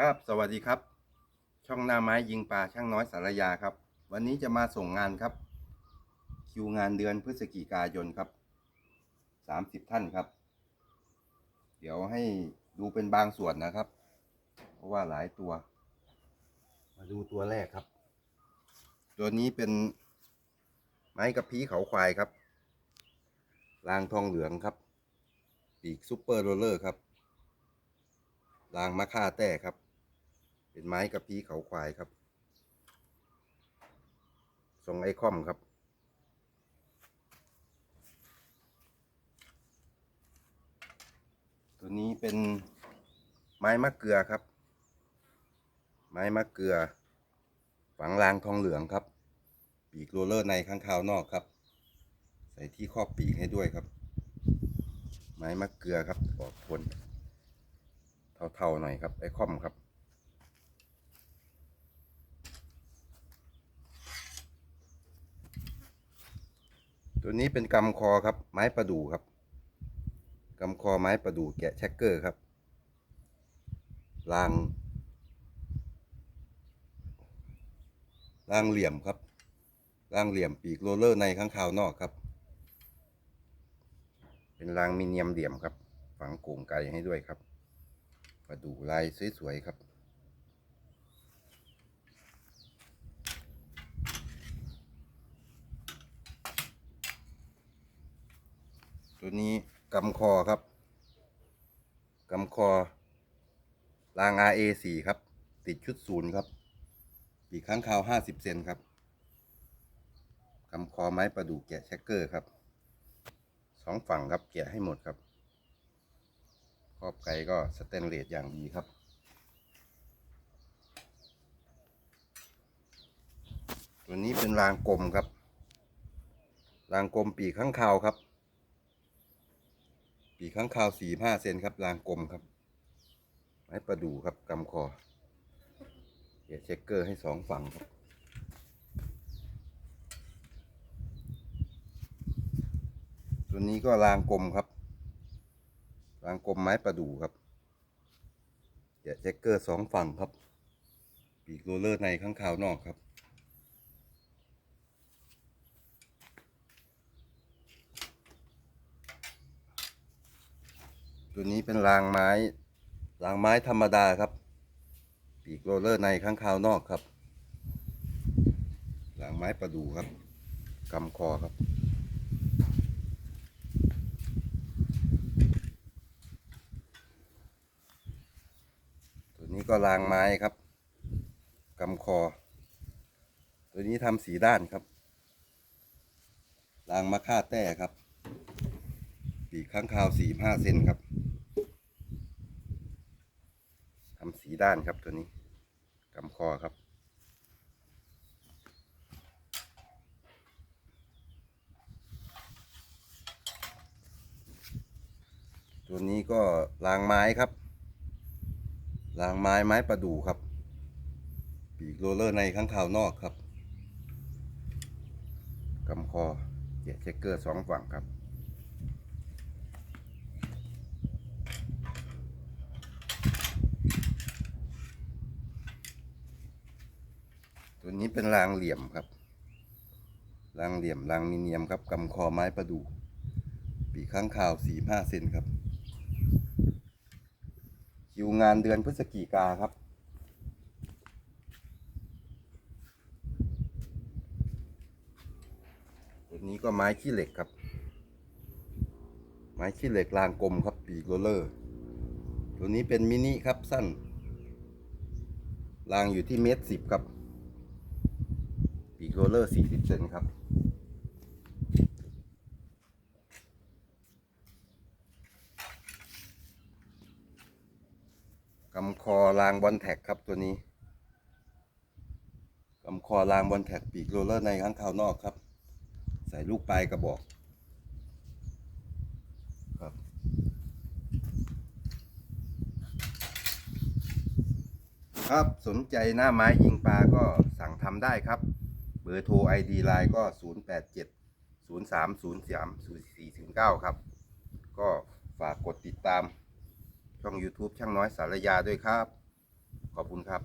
ครับ สวัสดีครับ ช่องหน้าไม้ยิงปลาช่างน้อยสารยาครับ วันนี้จะมาส่งงานครับ คิวงานเดือนพฤศจิกายนครับสามสิบท่านครับ เดี๋ยวให้ดูเป็นบางส่วนนะครับ เพราะว่าหลายตัว มาดูตัวแรกครับ ตัวนี้เป็นไม้กระพี้เขาควายครับรางทองเหลืองครับปีกซุปเปอร์โรลเลอร์ครับรางมะค่าแต้ครับ เป็นไม้กระพี้เขาควายครับทรงไอคอมครับ ตัวนี้เป็นไม้มะเกลือครับ ไม้มะเกลือ ฝังรางทองเหลืองครับ ปีกโรเลอร์ในข้างขาวนอกครับ ใส่ที่ครอบปีกให้ด้วยครับ ไม้มะเกลือครับออกทนเท่าๆหน่อยครับไอคอมครับ ตัวนี้เป็นกำคอครับ ไม้ประดู่ครับกำคอไม้ประดู่แกะแช็กเกอร์ครับรางรางเหลี่ยมครับรางเหลี่ยมปีกโรลเลอร์ในข้างขาวนอกครับ เป็นรางมีเนียมเหลี่ยมครับ ฝังโก่งไก่ให้ด้วยครับ ประดู่ลายสวยๆครับ ตัวนี้กำคอครับกำคอราง RA4 ครับ ติดชุดศูนย์ครับปีกข้างคาว50เซนครับกำคอไม้ประดูแกะแช็กเกอร์ครับสองฝั่งครับแกะให้หมดครับครอบไก่ก็สแตนเลสอย่างดีครับตัวนี้เป็นรางกลมครับ รางกลมปีกข้างคาวครับ ปีข้างคาวสี่ห้าเซนครับรางกลมครับ ไม้ประดู่ครับกำคอเดี๋ยวเช็คเกอร์ให้สองฝั่งครับตัวนี้ก็รางกลมครับ รางกลมไม้ประดู่ครับเดี๋ยวเช็คเกอร์สองฝั่งครับ ปีกโรเลอร์ในข้างขาวนอกครับ ตัวนี้เป็นรางไม้ รางไม้ธรรมดาครับ ปีกโรลเลอร์ในข้างขาวนอกครับ รางไม้ประดูครับกำคอครับ ตัวนี้ก็รางไม้ครับกำคอ ตัวนี้ทำสีด้านครับ รางมะค่าแต้ครับ ปีกข้างคาวสี่ห้าเซนครับ ทำสีด้านครับตัวนี้กำคอครับ ตัวนี้ก็รางไม้ครับรางไม้ไม้ประดู่ครับ ปีกโรลเลอร์ในข้างขาวนอกครับกำคอเกียร์เช็คเกอร์สองฝั่งครับ ตัวนี้เป็นรางเหลี่ยมครับ รางเหลี่ยมรางมีเนียมครับกำคอไม้ประดู่ปีกข้างข่าวสี่ห้าเซนครับคิวงานเดือนพฤศจิกาครับ ตัวนี้ก็ไม้ขี้เหล็กครับ ไม้ขี้เหล็กรางกลมครับ ปีกโรเลอร์ ตัวนี้เป็นมินิครับสั้น รางอยู่ที่เมตรสิบครับ ปีกโรเลอร์สี่สิบเซนครับ กำคอรางบอลแท็กครับตัวนี้ กำคอรางบอลแท็กปีกโรเลอร์ในข้างขาวนอกครับ ใส่ลูกปลายกระบอกครับครับสนใจหน้าไม้ยิงปลาก็สั่งทำได้ครับ เบอร์โทร ID ไลน์ก็ 0 8 7 0 3 0 3 0 4 0 9 ครับ ก็ฝากกดติดตามช่อง YouTube ช่างน้อยสารยาด้วยครับ ขอบคุณครับ